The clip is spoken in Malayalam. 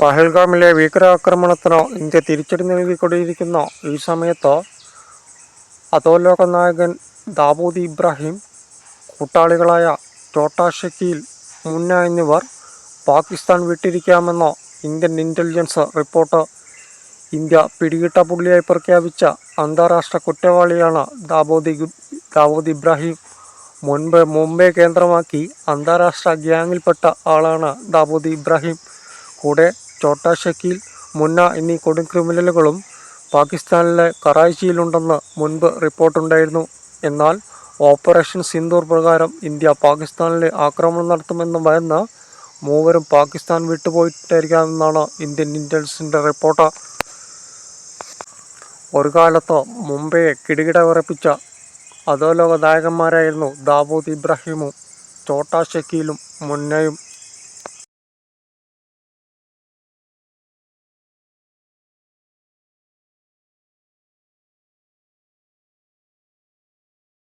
പഹൽഗാമിലെ ഭീകരാക്രമണത്തിനോ ഇന്ത്യ തിരിച്ചടി നൽകിക്കൊണ്ടിരിക്കുന്ന ഈ സമയത്ത് അധോലോക നായകൻ ദാവൂദ് ഇബ്രാഹിം കൂട്ടാളികളായ ഛോട്ടാ ഷക്കീൽ മുന്ന എന്നിവർ പാകിസ്ഥാൻ വിട്ടിരിക്കാമെന്ന ഇന്ത്യൻ ഇന്റലിജൻസ് റിപ്പോർട്ട്. ഇന്ത്യ പിടികിട്ട പുള്ളിയായി പ്രഖ്യാപിച്ച അന്താരാഷ്ട്ര കുറ്റവാളിയാണ് ദാബോദ് ദാവൂദ് ഇബ്രാഹിം. മുൻപ് മുംബൈ കേന്ദ്രമാക്കി അന്താരാഷ്ട്ര ഗ്യാങ്ങിൽപ്പെട്ട ആളാണ് ദാവൂദ് ഇബ്രാഹിം. കൂടെ ഛോട്ടാ ഷക്കീൽ മുന്ന എന്നീ കൊടും ക്രിമിനലുകളും പാകിസ്ഥാനിലെ കറാച്ചിയിലുണ്ടെന്ന് മുൻപ് റിപ്പോർട്ടുണ്ടായിരുന്നു. എന്നാൽ ഓപ്പറേഷൻ സിന്ദൂർ പ്രകാരം ഇന്ത്യ പാകിസ്ഥാനിലെ ആക്രമണം നടത്തുമെന്ന് ഭയന്ന് മൂവരും പാകിസ്ഥാൻ വിട്ടുപോയിട്ടായിരിക്കാമെന്നാണ് ഇന്ത്യൻ ഇന്റലിജൻസിന്റെ റിപ്പോർട്ട്. ഒരു കാലത്ത് മുംബൈയെ കിടുകിട വിറപ്പിച്ച അധോലോക നായകന്മാരായിരുന്നു ദാവൂദ് ഇബ്രാഹിമും ചോട്ടാ ഷക്കീലും മുന്നയും.